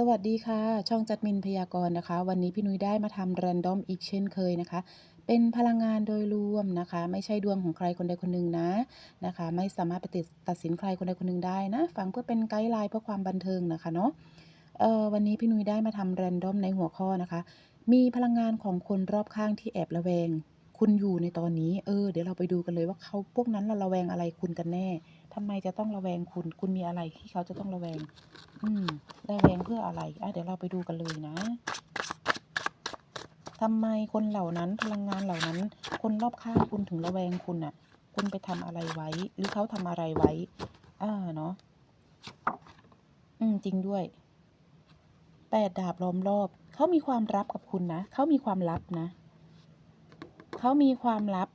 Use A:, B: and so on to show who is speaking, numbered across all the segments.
A: สวัสดีค่ะ ช่องจัดมินพยากรณ์นะคะ วันนี้พี่นุ้ยได้มาทำ Random อีกเช่นเคยนะคะ เป็นพลังงานโดยรวมนะคะ ไม่ใช่ดวงของใครคนใดคนหนึ่งนะนะคะ ไม่สามารถไปติดตัดสินใครคนใดคนหนึ่งได้นะฟังเพื่อเป็นไกด์ไลน์เพื่อความบันเทิงนะคะเนาะเอ่อวันนี้พี่นุ้ยได้มาทำ Random ในหัวข้อนะคะ มีพลังงานของคนรอบข้างที่แอบระแวง คุณอยู่ในตอนนี้เออเดี๋ยวเราไปดูกันเลยว่าเขาพวกนั้นระแวงอะไรคุณกันแน่ ทำไมจะต้องระแวงคุณ คุณมีอะไรที่เขาจะต้องระแวง อืมระแวงเพื่ออะไรอะเดี๋ยวเราไปดูกันเลยนะทำไมคนเหล่านั้นพลังงานเหล่านั้น คนรอบข้างคุณถึงระแวงคุณอะ คุณไปทำอะไรไว้ หรือเขาทำอะไรไว้ อ่าเนาะอืมจริงด้วยแปดดาบล้อมรอบ เขามีความลับกับคุณนะ เขามีความลับนะ เขามีความลับ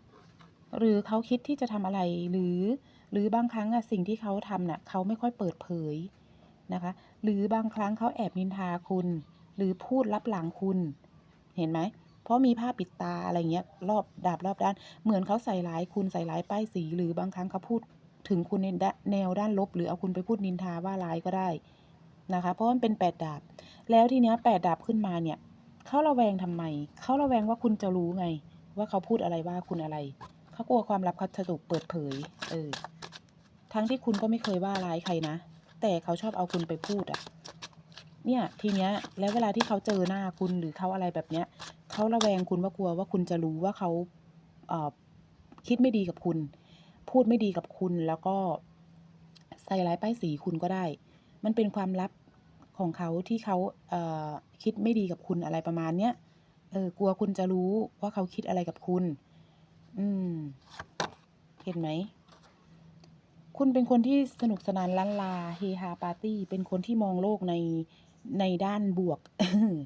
A: หรือเขาคิดที่จะทำอะไร หรือ หรือบางครั้งอะสิ่งที่เขาทำน่ะเขาไม่ค่อยเปิดเผยนะคะ หรือบางครั้งเขาแอบนินทาคุณ หรือพูดลับหลังคุณ เห็นไหม เพราะมีผ้าปิดตาอะไรเงี้ยรอบดาบรอบด้าน เหมือนเขาใส่ร้ายคุณใส่ร้ายป้ายสี หรือบางครั้งเขาพูดถึงคุณในแนวด้านลบ หรือเอาคุณไปพูดนินทาว่าร้ายก็ได้นะคะ เพราะมันเป็นแปดดาบ แล้วทีเนี้ยแปดดาบขึ้นมาเนี่ยเขาระแวงทำไมเขาระแวงว่าคุณจะรู้ไง ว่าเขาพูดอะไรว่าคุณอะไรเขากลัวความลับเขาจะถูกเปิดเผย เออ ทั้งที่คุณก็ไม่เคยว่าร้ายใครนะ แต่เขาชอบเอาคุณไปพูดอะเนี่ยทีเนี้ยแล้วเวลาที่เขาเจอหน้าคุณหรือเขาอะไรแบบเนี้ยเขาระแวงคุณว่ากลัวว่าคุณจะรู้ว่าเขาเอ่อคิดไม่ดีกับคุณ พูดไม่ดีกับคุณแล้วก็ใส่ร้ายป้ายสีคุณก็ได้ มันเป็นความลับของเขาที่เขาเอ่อคิดไม่ดีกับคุณอะไรประมาณเนี้ยเออกลัวคุณจะรู้ว่าเขาคิดอะไรกับคุณ อืม เห็นไหม คุณเป็นคนที่สนุกสนานล้านลาเฮฮาปาร์ตี้ เป็นคนที่มองโลกในในด้านบวก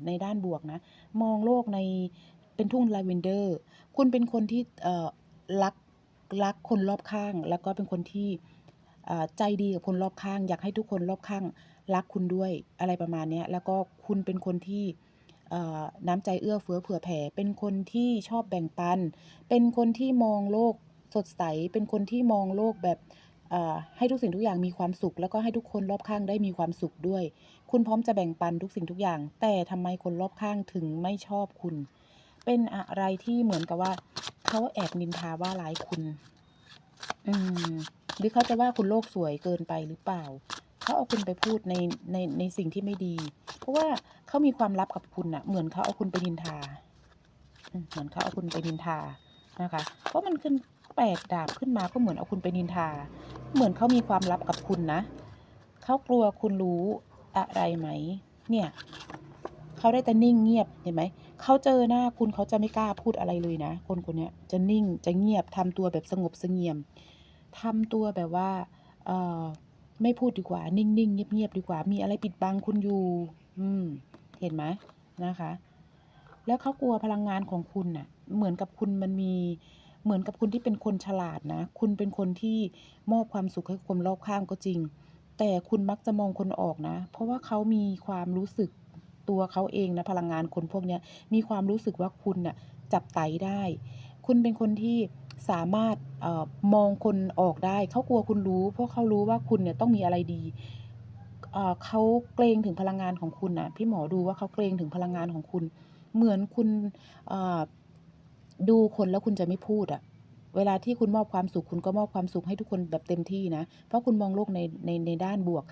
A: ในด้านบวกนะ มองโลกในเป็นทุ่งลาเวนเดอร์ คุณเป็นคนที่เอ่อรักรักคนรอบข้าง แล้วก็เป็นคนที่ใจดีกับคนรอบข้าง อยากให้ทุกคนรอบข้างรักคุณด้วยอะไรประมาณนี้แล้วก็คุณเป็นคนที่น้ำใจเอื้อเฟื้อเผื่อแผ่ เป็นคนที่ชอบแบ่งปัน เป็นคนที่มองโลกสดใส เป็นคนที่มองโลกแบบ ให้ทุกสิ่งทุกอย่างมีความสุข แล้วก็ให้ทุกคนรอบข้างได้มีความสุขด้วย คุณพร้อมจะแบ่งปันทุกสิ่งทุกอย่าง แต่ทำไมคนรอบข้างถึงไม่ชอบคุณ เป็นอะไรที่เหมือนกับว่าเขาแอบนินทาว่าร้ายคุณ อืมหรือเขาจะว่าคุณโลกสวยเกินไปหรือเปล่าเขาเอาคุณไปพูดในในในสิ่งที่ไม่ดี เพราะว่าเขามีความลับกับคุณอะเหมือนเขาเอาคุณไปนินทาเหมือนเขาเอาคุณไปนินทานะคะ เพราะมันขึ้น แปดดาบขึ้นมาก็เหมือนเอาคุณไปนินทา เหมือนเขามีความลับกับคุณนะ เขากลัวคุณรู้อะไรไหม เนี่ย เขาได้แต่นิ่งเงียบเห็นไหม เขาเจอหน้าคุณเขาจะไม่กล้าพูดอะไรเลยนะ คนคนนี้จะนิ่งจะเงียบทำตัวแบบสงบเสงี่ยมทำตัวแบบว่าเออไม่พูดดีกว่า นิ่งๆเงียบๆดีกว่า มีอะไรปิดบังคุณอยู่ อืม เห็นไหมนะคะ แล้วเขากลัวพลังงานของคุณน่ะ เหมือนกับคุณมันมี เหมือนกับคุณที่เป็นคนฉลาดนะ คุณเป็นคนที่มอบความสุขให้คนรอบข้างก็จริง แต่คุณมักจะมองคนออกนะ เพราะว่าเขามีความรู้สึกตัวเขาเองนะพลังงานคนพวกนี้มีความรู้สึกว่าคุณน่ะจับไตได้ คุณเป็นคนที่สามารถออมองคนออกได้ เขากลัวคุณรู้ เพราะเขารู้ว่าคุณเนี่ยต้องมีอะไรดีเขาเกรงถึงพลังงานของคุณนะพี่หมอดูว่าเขาเกรงถึงพลังงานของคุณ เหมือนคุณ ดูคนแล้วคุณจะไม่พูดอะเวลาที่คุณมอบความสุขคุณก็มอบความสุขให้ทุกคนแบบเต็มที่นะ เพราะคุณมองโลกในในในด้านบวก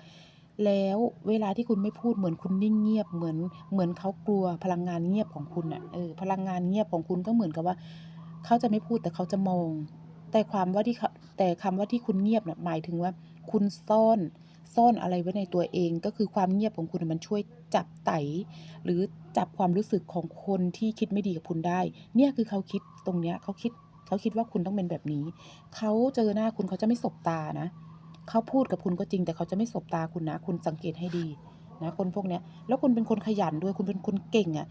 A: แล้วเวลาที่คุณไม่พูดเหมือนคุณนิ่งเงียบเหมือนเหมือนเขากลัวพลังงานเงียบของคุณอะเออพลังงานเงียบของคุณก็เหมือนกับว่า เขาจะไม่พูดแต่เขาจะมอง แต่ความว่าที่แต่คำว่าที่คุณเงียบเนี่ยหมายถึงว่า คุณซ่อน ซ่อนอะไรไว้ในตัวเอง ก็คือความเงียบของคุณมันช่วยจับไต หรือจับความรู้สึกของคนที่คิดไม่ดีกับคุณได้ เนี่ยคือเขาคิดตรงเนี้ยเขาคิดเขาคิดว่าคุณต้องเป็นแบบนี้ เขาเจอหน้าคุณเขาจะไม่สบตานะ เขาพูดกับคุณก็จริง แต่เขาจะไม่สบตาคุณนะ คุณสังเกตให้ดีนะคนพวกเนี้ย แล้วคุณเป็นคนขยันด้วย คุณเป็นคนเก่งอะ่ะ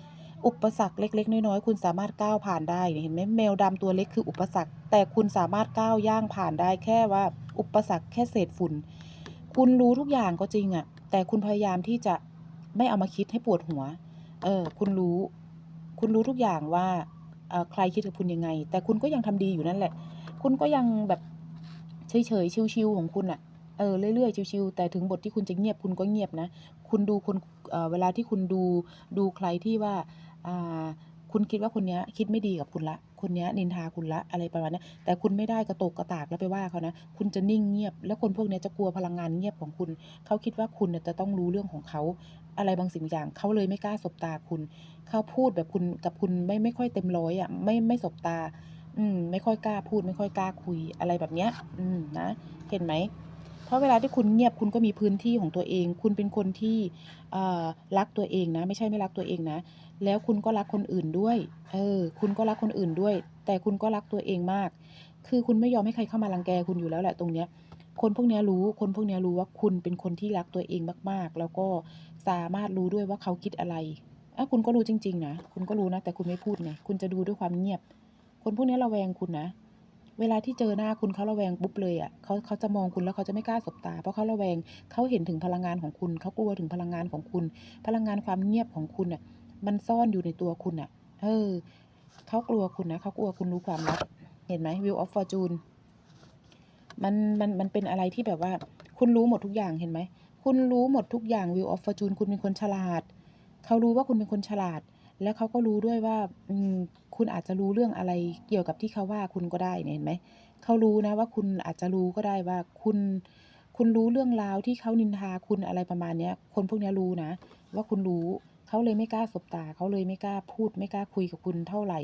A: อุปสรรคเล็ก ๆ น้อยๆ คุณสามารถก้าวผ่านได้ เห็นไหมแมวดำตัวเล็กคืออุปสรรค แต่คุณสามารถก้าวย่างผ่านได้แค่ว่า อุปสรรคแค่เศษฝุ่น คุณรู้ทุกอย่างก็จริงอะ่ะแต่คุณพยายามที่จะไม่เอามาคิดให้ปวดหัว เออ คุณรู้ คุณรู้ทุกอย่างว่าใครคิดกับคุณยังไง แต่คุณก็ยังทำดีอยู่นั่นแหละ คุณก็ยังแบบเฉยๆชิวๆของคุณอะเออเรื่อยๆชิลๆแต่ถึงบทที่คุณจะเงียบคุณก็เงียบนะ คุณดูคนเเวลาที่คุณดูดูใครที่ว่าอ่า คุณคิดว่าคนนี้คิดไม่ดีกับคุณล้วคนนี้นินทาคุณล้วอะไรประมาณนี้แต่คุณไม่ได้กระโตกกระตากแล้วไปว่าเขานะ คุณจะนิ่งเงียบ แล้วคนพวกนี้จะกลัวพลังงานเงียบของคุณ เขาคิดว่าคุณจะต้องรู้เรื่องของเขา อะไรบางสิ่งบางอย่าง เขาเลยไม่กล้าสบตาคุณ เขาพูดแบบคุณกับคุณไม่ไม่ค่อยเต็มร้อยอะไม่ไม่สบตา อืม ไม่ค่อยกล้าพูด ไม่ค่อยกล้าคุยอะไรแบบเนี้ย อืมนะ เห็นไหม เพราะเวลาที่คุณเงียบคุณก็มีพื้นที่ของตัวเอง คุณเป็นคนที่เอ่อรักตัวเองนะ ไม่ใช่ไม่รักตัวเองนะ แล้วคุณก็รักคนอื่นด้วย เออ คุณก็รักคนอื่นด้วย แต่คุณก็รักตัวเองมาก คือคุณไม่ยอมให้ใครเข้ามารังแกคุณอยู่แล้วแหละตรงเนี้ย คนพวกเนี้ยรู้ คนพวกเนี้ยรู้ว่าคุณเป็นคนที่รักตัวเองมากๆ แล้วก็สามารถรู้ด้วยว่าเขาคิดอะไรอาคุณก็รู้จริง ๆ นะ คุณก็รู้นะ แต่คุณไม่พูดไง คุณจะดูด้วยความเงียบ คนพวกเนี้ยระแวงคุณนะ เวลาที่เจอหน้าคุณเขาระแวงปุ๊บเลยอะเขาเขาจะมองคุณแล้วเขาจะไม่กล้าสบตา เพราะเขาระแวงเขาเห็นถึงพลังงานของคุณ เขากลัวถึงพลังงานของคุณ พลังงานความเงียบของคุณน่ะ มันซ่อนอยู่ในตัวคุณน่ะ เออเขากลัวคุณนะเขากลัวคุณรู้ความลับ เห็นไหม Wheel of Fortune มันมันมันเป็นอะไรที่แบบว่า คุณรู้หมดทุกอย่างเห็นไหม คุณรู้หมดทุกอย่าง Wheel of Fortune คุณเป็นคนฉลาด เขารู้ว่าคุณเป็นคนฉลาด แล้วเขาก็รู้ด้วยว่าอคุณอาจจะรู้เรื่องอะไรเกี่ยวกับที่เขาว่าคุณก็ได้เห็นไหมเขารู้นะว่าคุณอาจจะรู้ก็ได้ว่าคุณ คุณรู้เรื่องราวที่เขานินทาคุณอะไรประมาณเนี้ย คนพวกนี้รู้นะ ว่าคุณรู้เขาเลยไม่กล้าสบตาเขาเลยไม่กล้าพูด ไม่กล้าคุยกับคุณเท่าไหร่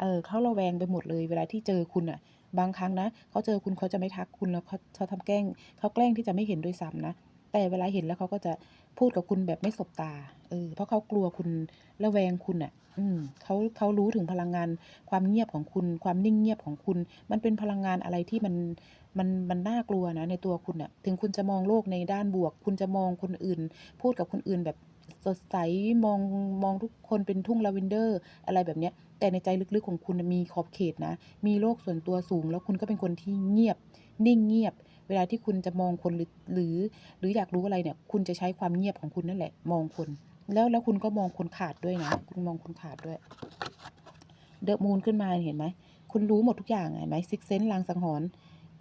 A: เออเขาระแวงไปหมดเลย เวลาที่เจอคุณน่ะบางครั้งนะเขาเจอคุณเขาจะไม่ทักคุณแล้วเขาเขาทำแกล้งเขาแกล้งที่จะไม่เห็นด้วยซ้ำนะแต่เวลาเห็นแล้วเขาก็จะ พูดกับคุณแบบไม่สบตา เออ เพราะเขากลัวคุณระแวงคุณน่ะ อืมเขาเขารู้ถึงพลังงานความเงียบของคุณ ความนิ่งเงียบของคุณ มันเป็นพลังงานอะไรที่มันมันมันน่ากลัวนะ ในตัวคุณน่ะ ถึงคุณจะมองโลกในด้านบวก คุณจะมองคนอื่น พูดกับคนอื่นแบบสดใสมองมองทุกคนเป็นทุ่งลาเวนเดอร์ อะไรแบบเนี้ย แต่ในใจลึกๆของคุณมีขอบเขตนะ มีโลกส่วนตัวสูง แล้วคุณก็เป็นคนที่เงียบ นิ่งเงียบ เวลาที่คุณจะมองคนหรือหรือหรืออยากรู้อะไรเนี่ย คุณจะใช้ความเงียบของคุณนั่นแหละ มองคน แล้วแล้วคุณก็มองคนขาดด้วยนะ คุณมองคนขาดด้วย The Moon ขึ้นมาเห็นไหม คุณรู้หมดทุกอย่างเห็นไหม Sixth Sense ลางสังหรณ์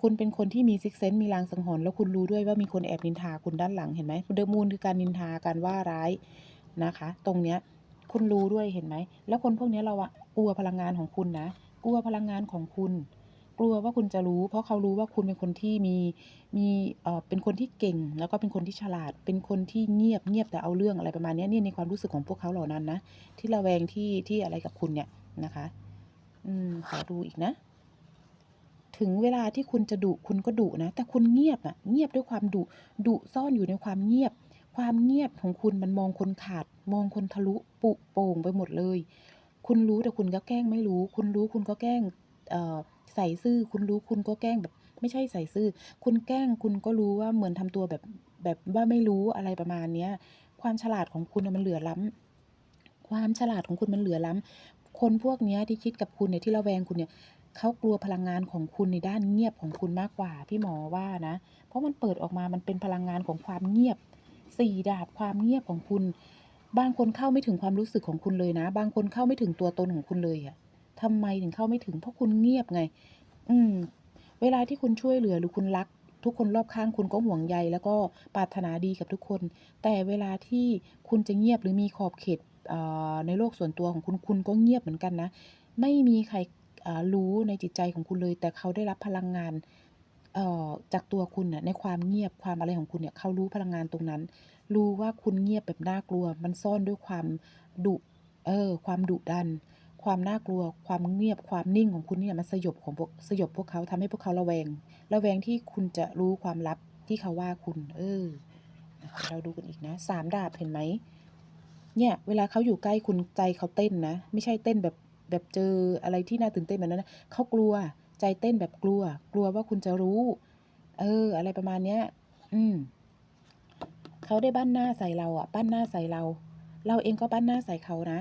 A: คุณเป็นคนที่มี Sixth Sense มีลางสังหรณ์แล้วคุณรู้ด้วยว่ามีคนแอบนินทาคุณด้านหลังเห็นไหม The Moon คือการนินทาการว่าร้ายนะคะ ตรงเนี้ยคุณรู้ด้วยเห็นไหม แล้วคนพวกนี้เราอะกลัวพลังงานของคุณนะ กลัวพลังงานของคุณ กลัวว่าคุณจะรู้ เพราะเขารู้ว่าคุณเป็นคนที่มีมีเอ่อเป็นคนที่เก่ง แล้วก็เป็นคนที่ฉลาด เป็นคนที่เงียบเงียบแต่เอาเรื่องอะไรประมาณนี้เนี่ยในความรู้สึกของพวกเขาเหล่านั้นนะที่ระแวงที่ที่อะไรกับคุณเนี่ยนะคะ อืมขอดูอีกนะ ถึงเวลาที่คุณจะดุคุณก็ดุนะ แต่คุณเงียบอะเงียบด้วยความดุดุซ่อนอยู่ในความเงียบ ความเงียบของคุณมันมองคนขาด มองคนทะลุปุโป่งไปหมดเลย คุณรู้แต่คุณก็แกล้งไม่รู้ คุณรู้คุณก็แกล้งเอ่อ ใส่ซื่อคุณรู้คุณก็แกล้งแบบ ไม่ใช่ใส่ซื่อ คุณแกล้งคุณก็รู้ว่าเหมือนทำตัวแบบแบบว่าไม่รู้อะไรประมาณเนี้ยความฉลาดของคุณมันเหลือล้ำความฉลาดของคุณมันเหลือล้ำคนพวกเนี้ยที่คิดกับคุณเนี่ยที่ระแวงคุณเนี่ยเขากลัวพลังงานของคุณในด้านเงียบของคุณมากกว่าพี่หมอว่านะ เพราะมันเปิดออกมามันเป็นพลังงานของความเงียบสี่ดาบความเงียบของคุณ บางคนเข้าไม่ถึงความรู้สึกของคุณเลยนะ บางคนเข้าไม่ถึงตัวตนของคุณเลยอะ ทำไมถึงเข้าไม่ถึงเพราะคุณเงียบไง อืม เวลาที่คุณช่วยเหลือหรือคุณรัก ทุกคนรอบข้างคุณก็ห่วงใย แล้วก็ปรารถนาดีกับทุกคน แต่เวลาที่คุณจะเงียบหรือมีขอบเขตในโลกส่วนตัวของคุณคุณก็เงียบเหมือนกันนะ ไม่มีใครรู้ในจิตใจของคุณเลย แต่เขาได้รับพลังงานจากตัวคุณน่ะในความเงียบความอะไรของคุณเนี่ยเขารู้พลังงานตรงนั้น รู้ว่าคุณเงียบแบบน่ากลัว มันซ่อนด้วยความดุเออความดุดัน ความน่ากลัว ความเงียบความนิ่งของคุณเนี่ยมันสยบของพวกสยบพวกเขาทำให้พวกเขาระแวง ระแวงที่คุณจะรู้ความลับที่เขาว่าคุณ เออ เราดูกันอีกนะสามดาบเห็นไหมเนี่ย เวลาเขาอยู่ใกล้คุณใจเขาเต้นนะ ไม่ใช่เต้นแบบแบบเจออะไรที่น่าตื่นเต้นแบบนั้นนะเขากลัวใจเต้นแบบกลัว กลัวว่าคุณจะรู้ เออ อะไรประมาณเนี้ย อืมเขาได้ปั้นหน้าใส่เราอะปั้นหน้าใส่เรา เราเองก็ปั้นหน้าใส่เขานะ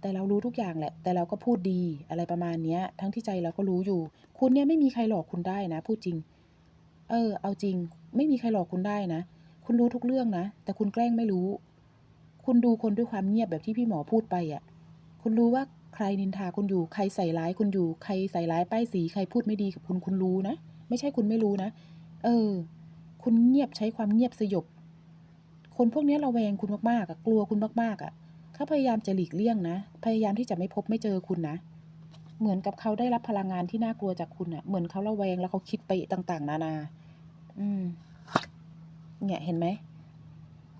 A: แต่เรารู้ทุกอย่างแหละ แต่เราก็พูดดีอะไรประมาณเนี้ย ทั้งที่ใจเราก็รู้อยู่ คุณเนี่ยไม่มีใครหลอกคุณได้นะ พูดจริง เออ เอาจริง ไม่มีใครหลอกคุณได้นะ คุณรู้ทุกเรื่องนะ แต่คุณแกล้งไม่รู้ คุณดูคนด้วยความเงียบแบบที่พี่หมอพูดไปอะคุณรู้ว่าใครนินทาคุณอยู่ ใครใส่ร้ายคุณอยู่ ใครใส่ร้ายป้ายสี ใครพูดไม่ดีกับคุณ คุณรู้นะ ไม่ใช่คุณไม่รู้นะ เออ คุณเงียบใช้ความเงียบสยบ คนพวกนี้ระแวงคุณมากๆอะกลัวคุณมากๆอะ เขาพยายามจะหลีกเลี่ยงนะ พยายามที่จะไม่พบไม่เจอคุณนะ เหมือนกับเขาได้รับพลังงานที่น่ากลัวจากคุณอะเหมือนเขาระแวงแล้วเขาคิดไปต่างๆ นานา อืม เนี่ยเห็นไหม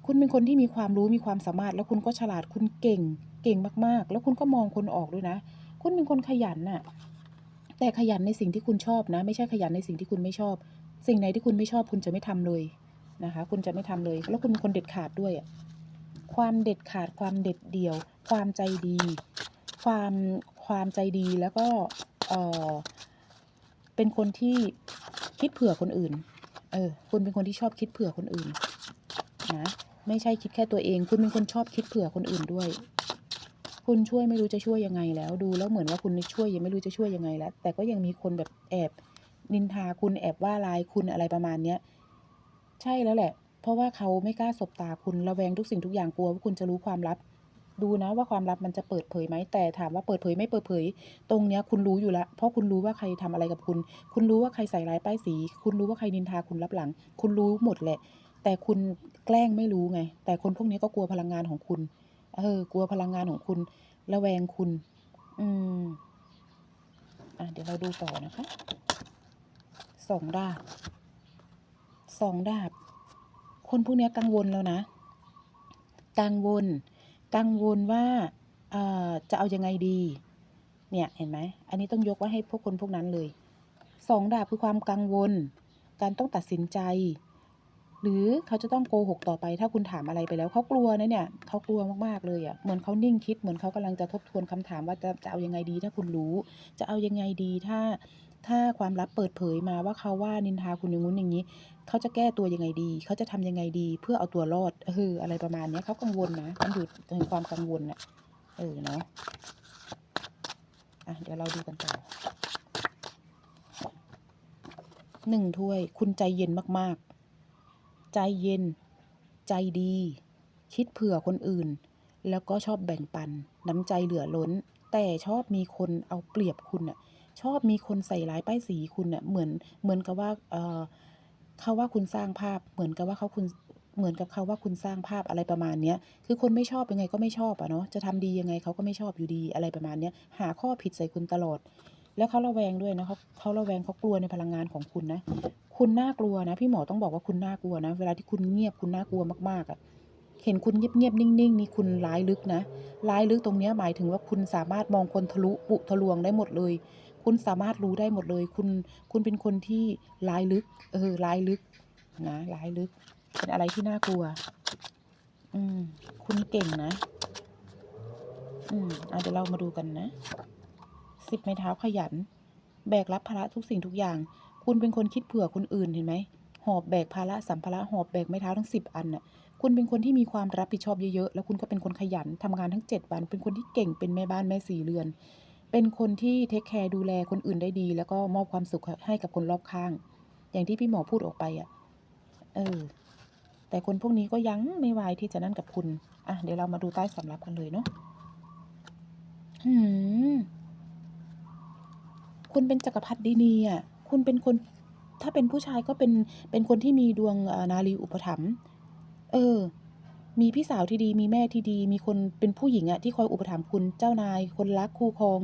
A: คุณเป็นคนที่มีความรู้มีความสามารถ แล้วคุณก็ฉลาดคุณเก่ง เก่งมากๆ แล้วคุณก็มองคนออกด้วยนะ คุณเป็นคนขยันน่ะ แต่ขยันในสิ่งที่คุณชอบนะ ไม่ใช่ขยันในสิ่งที่คุณไม่ชอบ สิ่งไหนที่คุณไม่ชอบ คุณจะไม่ทำเลยนะคะ คุณจะไม่ทำเลย แล้วคุณเป็นคนเด็ดขาดด้วยอะ ความเด็ดขาดความเด็ดเดี่ยว ความใจดี ความความใจดีแล้วก็เออเป็นคนที่คิดเผื่อคนอื่น เออ คุณเป็นคนที่ชอบคิดเผื่อคนอื่นนะไม่ใช่คิดแค่ตัวเอง คุณเป็นคนชอบคิดเผื่อคนอื่นด้วย คุณช่วยไม่รู้จะช่วยยังไงแล้ว ดูแล้วเหมือนว่าคุณช่วยยังไม่รู้จะช่วยยังไงแล้ว แต่ก็ยังมีคนแบบแอบนินทาคุณแอบว่าลายคุณอะไรประมาณเนี้ย ใช่แล้วแหละ เพราะว่าเขาไม่กล้าสบตาคุณระแวงทุกสิ่งทุกอย่างกลัวว่าคุณจะรู้ความลับ ดูนะว่าความลับมันจะเปิดเผยไหมแต่ถามว่าเปิดเผยไม่เปิดเผย ตรงเนี้ยคุณรู้อยู่แล้วเพราะคุณรู้ว่าใครทำอะไรกับคุณ คุณรู้ว่าใครใส่ร้ายป้ายสี คุณรู้ว่าใครนินทาคุณรับหลัง คุณรู้หมดแหละ แต่คุณแกล้งไม่รู้ไง แต่คนพวกนี้ก็กลัวพลังงานของคุณเออกลัวพลังงานของคุณระแวงคุณ อืมอะเดี๋ยวเราดูต่อนะคะสองดาบสองดาบ คนพวกนี้กังวลแล้วนะ กังวล กังวลว่าจะเอายังไงดี เนี่ยเห็นไหม อันนี้ต้องยกไว้ให้พวกคนพวกนั้นเลยสองดาบคือความกังวล การต้องตัดสินใจ หรือเขาจะต้องโกหกต่อไป ถ้าคุณถามอะไรไปแล้วเขากลัวนะเนี่ยเขากลัวมากๆเลยอะ่ะเหมือนเขานิ่งคิดเหมือนเขากำลังจะทบทวนคำถามว่าจะจะเอายังไงดี ถ้าคุณรู้ จะเอายังไงดีถ้า ถ้าความลับเปิดเผยมาว่าเขาว่านินทาคุณอย่างงู้นอย่างนี้ เขาจะแก้ตัวยังไงดี เขาจะทำยังไงดี เพื่อเอาตัวรอดเอออะไรประมาณเนี้ยเขากังวลนะมันอยู่ในความกังวลน่ะเออเนาะอะเดี๋ยวเราดูกันต่อหนึ่งถ้วย คุณใจเย็นมากๆ ใจเย็น ใจดี คิดเผื่อคนอื่น แล้วก็ชอบแบ่งปัน น้ำใจเหลือล้น แต่ชอบมีคนเอาเปรียบคุณน่ะ ชอบมีคนใส่ร้ายป้ายสีคุณเน่ะเหมือนเหมือนกับว่าเออเขาว่าคุณสร้างภาพ เหมือนกับว่าเขาคุณเหมือนกับเขาว่าคุณสร้างภาพอะไรประมาณเนี้ยคือคนไม่ชอบยังไงก็ไม่ชอบอะเนาะ จะทำดียังไงเขาก็ไม่ชอบอยู่ดีอะไรประมาณเนี้ย หาข้อผิดใส่คุณตลอด แล้วเขาระแวงด้วยนะเขาเขาระแวงเขากลัวในพลังงานของคุณนะ คุณน่ากลัวนะ พี่หมอต้องบอกว่าคุณน่ากลัวนะ เวลาที่คุณเงียบคุณน่ากลัวมากๆอะเห็นคุณเงียบๆนิ่งๆนี่คุณร้ายลึกนะ ร้ายลึกตรงเนี้ยหมายถึงว่าคุณสามารถมองคนทะลุปุทะลวงได้หมดเลย คุณสามารถรู้ได้หมดเลย คุณคุณเป็นคนที่ร้ายลึก เออร้ายลึกนะร้ายลึก เป็นอะไรที่น่ากลัว อืม คุณเก่งนะ อืมอะเดี๋ยวเรามาดูกันนะสิบไม้เท้าขยัน แบกรับภาระทุกสิ่งทุกอย่าง คุณเป็นคนคิดเผื่อคนอื่นเห็นไหมหอบแบกภาระสัมภาระหอบแบกไม้เท้าทั้งสิบอันน่ะคุณเป็นคนที่มีความรับผิดชอบเยอะๆ แล้วคุณก็เป็นคนขยันทำงานทั้งเจ็ดวัน เป็นคนที่เก่ง เป็นแม่บ้านแม่สี่เรือน เป็นคนที่เทคแคร์ดูแลคนอื่นได้ดี แล้วก็มอบความสุขให้กับคนรอบข้าง อย่างที่พี่หมอพูดออกไปอะ เออ แต่คนพวกนี้ก็ยังไม่วายที่จะนั่นกับคุณ อะ เดี๋ยวเรามาดูใต้สำรับกันเลยเนาะหืมคุณเป็นจักรพรรดินีอะ คุณเป็นคน ถ้าเป็นผู้ชายก็เป็น เป็นคนที่มีดวงนารีอุปถัมภ์ เออ มีพี่สาวที่ดีมีแม่ที่ดี มีคนเป็นผู้หญิงอะที่คอยอุปถัมภ์คุณเจ้านาย คนรักคู่ครอง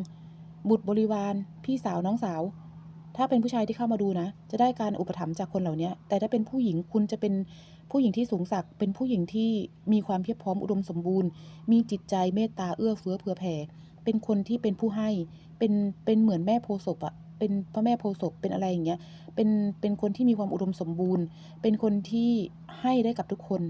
A: บุตรบริวาร พี่สาวน้องสาว ถ้าเป็นผู้ชายที่เข้ามาดูนะ จะได้การอุปถัมภ์จากคนเหล่านี้แต่ถ้าเป็นผู้หญิงคุณจะเป็นผู้หญิงที่สูงศักดิ์เป็นผู้หญิงที่มีความเพียบพร้อมอุดมสมบูรณ์ มีจิตใจเมตตาเอื้อเฟื้อเผื่อแผ่เป็นคนที่เป็นผู้ให้เป็นเป็นเหมือนแม่โพศพอะเป็นพระแม่โพศพเป็นอะไรอย่างเงี้ยเป็นเป็นคนที่มีความอุดมสมบูรณ์ เป็นคนที่ให้ได้กับทุกคน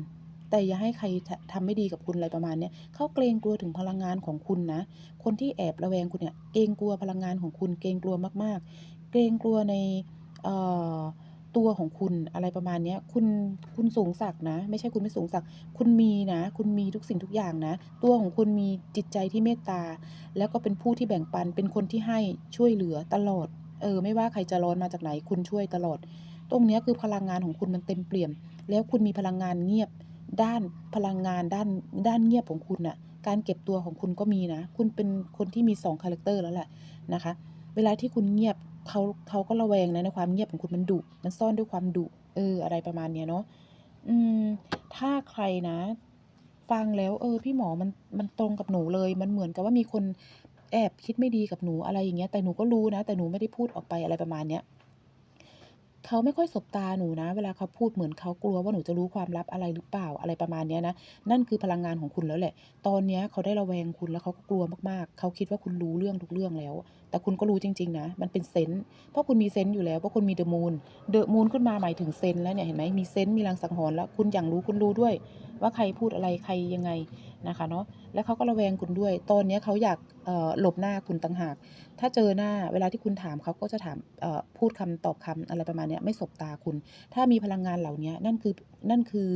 A: แต่อย่าให้ใครททำไม่ดีกับคุณอะไรประมาณเนี้ยเขาเกรงกลัวถึงพลังงานของคุณนะ คนที่แอบระแวงคุณเนี่ยเกรงกลัวพลังงานของคุณ เกรงกลัวมากๆ เกรงกลัวในเอ่อตัวของคุณอะไรประมาณเนี้ยคุณคุณสูงศักดนะ ไม่ใช่คุณไม่สูงศักดคุณมีนะ คุณมีทุกสิ่งทุกอย่างนะ ตัวของคุณมีจิตใจที่เมตตา แล้วก็เป็นผู้ที่แบ่งปันเป็นคนที่ให้ช่วยเหลือตลอด เออ ไม่ว่าใครจะร้อนมาจากไหน คุณช่วยตลอด ตรงเนี้ยคือพลังงานของคุณมันเต็มเปี่ยม แล้วคุณมีพลังงานเงียบ ด้านพลังงานด้านด้านเงียบของคุณน่ะการเก็บตัวของคุณก็มีนะ คุณเป็นคนที่มีสองคาแรคเตอร์แล้วแหละนะคะ เวลาที่คุณเงียบเขาเขาก็ระแวงนะในความเงียบของคุณมันดุมันซ่อนด้วยความดุเอออะไรประมาณเนี้ยเนาะอืมถ้าใครนะ ฟังแล้ว เออ พี่หมอมันมันตรงกับหนูเลย มันเหมือนกับว่ามีคนแอบคิดไม่ดีกับหนูอะไรอย่างเงี้ยแต่หนูก็รู้นะ แต่หนูไม่ได้พูดออกไปอะไรประมาณเนี้ย เขาไม่ค่อยสบตาหนูนะ เวลาเขาพูดเหมือนเขากลัวว่าหนูจะรู้ความลับอะไรหรือเปล่าอะไรประมาณนี้นะ นั่นคือพลังงานของคุณแล้วแหละ ตอนนี้เขาได้ระแวงคุณแล้วเขาก็กลัวมากๆ เขาคิดว่าคุณรู้เรื่องทุกเรื่องแล้ว แต่คุณก็รู้จริง ๆ นะ มันเป็นเซนส์เพราะคุณมีเซนส์อยู่แล้วเพราะคุณมีเดอะมูนเดอะมูนขึ้นมาหมายถึงเซนต์แล้วเนี่ยเห็นไหมมีเซนส์มีลังสังหรณ์แล้วคุณอย่างรู้คุณรู้ด้วย ว่าใครพูดอะไรใครยังไงนะคะเนาะแล้วเขาก็ระแวงคุณด้วย ตอนนี้เขาอยากหลบหน้าคุณต่างหาก ถ้าเจอหน้าเวลาที่คุณถามเขาก็จะถามพูดคำตอบคำอะไรประมาณนี้ไม่สบตาคุณ ถ้ามีพลังงานเหล่านี้นั่นคือนั่นคือ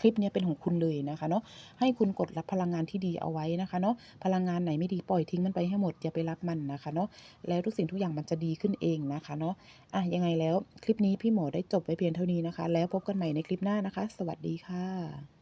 A: คลิปนี้เป็นของคุณเลยนะคะเนาะให้คุณกดรับพลังงานที่ดีเอาไว้นะคะเนาะพลังงานไหนไม่ดีปล่อยทิ้งมันไปให้หมดอย่าไปรับมันนะคะเนาะแล้วทุกสิ่งทุกอย่างมันจะดีขึ้นเองนะคะเนาะอะยังไงแล้วคลิปนี้พี่หมอได้จบไว้เพียงเท่านี้นะคะ แล้วพบกันใหม่ในคลิปหน้านะคะ สวัสดีค่ะ